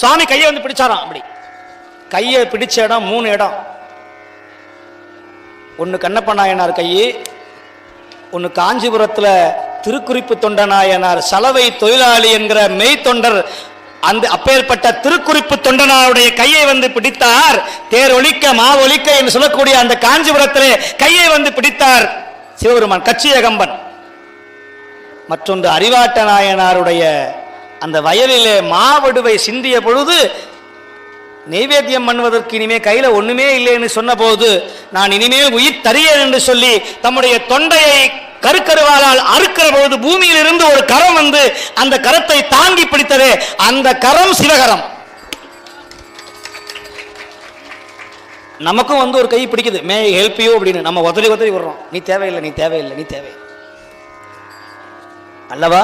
சுவாமி கையை வந்து பிடிச்சாராம் அப்படி. கையை பிடிச்ச இடம் மூணு இடம். ஒன்று கண்ணப்ப நாயனார் கை ஒன்று காஞ்சிபுரத்தில் திருக்குறிப்பு தொண்டநாயனார் சலவை தொழிலாளி என்கிற மெய் தொண்டர் அந்த அப்பேற்பட்ட திருக்குறிப்பு தொண்டனாருடைய கையை வந்து பிடித்தார். தேர் ஒலிக்க மா ஒலிக்க என்று சொல்லக்கூடிய அந்த காஞ்சிபுரத்திலே கையை வந்து பிடித்தார் சிவபெருமான் கச்சியகம்பன். மற்றொன்று அறிவாட்ட நாயனாருடைய அந்த வயலிலே மாவடுவை சிந்திய பொழுது நெய்வேத்தியம் பண்ணுவதற்கு இனிமே கையில ஒண்ணுமே இல்லைன்னு சொன்னபோது நான் இனிமேல் உயிர் தரியேன் என்று சொல்லி தம்முடைய தொண்டையை கருக்கருவாளால் அறுக்கிற பொழுது பூமியில் இருந்து ஒரு கரம் வந்து அந்த கரத்தை தாங்கி பிடித்தது அந்த கரம் சிவகரம். நமக்கும் வந்து ஒரு கை பிடிக்குது. மே ஹெல்ப் யூ அப்படின்னு நம்ம உதறி உதறி விடுறோம். நீ தேவையில்லை நீ தேவையில்லை நீ தேவை அல்லவா?